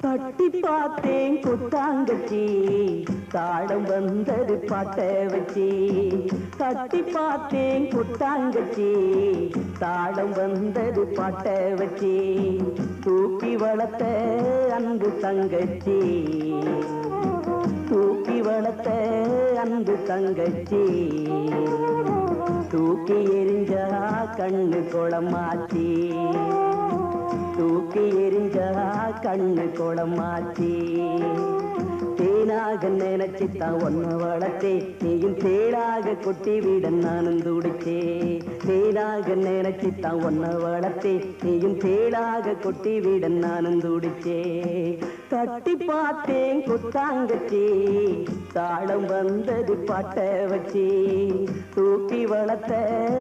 தட்டி பார்த்தேன் கொட்டாங்கச்சி தாடம் வந்தது பாட்ட வச்சி. தட்டி பார்த்தேன் கொட்டாங்கச்சி தாடம் வந்தது பாட்ட வச்சி. தூக்கி வளர்த்த அன்பு தங்கச்சி. தூக்கி வளர்த்த அன்பு தங்கச்சி. தூக்கி எரிஞ்சா கண்ணு குளமாச்சி. தூக்கி எரிஞ்சா கண்ணு மாத்தி தேனாக நினைச்சுத்தான் ஒன்ன வளர்த்தே நீயும் தேனாக கொட்டி விட நானும் துடிச்சே தேனாக நினைச்சுத்தான் ஒன்ன வளர்த்தே நீயும் தேனாக கொட்டி விட நானும் துடிச்சே தட்டி பார்த்தேன் கொத்தாங்கச்சி. தாளம் வந்தது பாட்ட வச்சி. தூக்கி வளர்த்த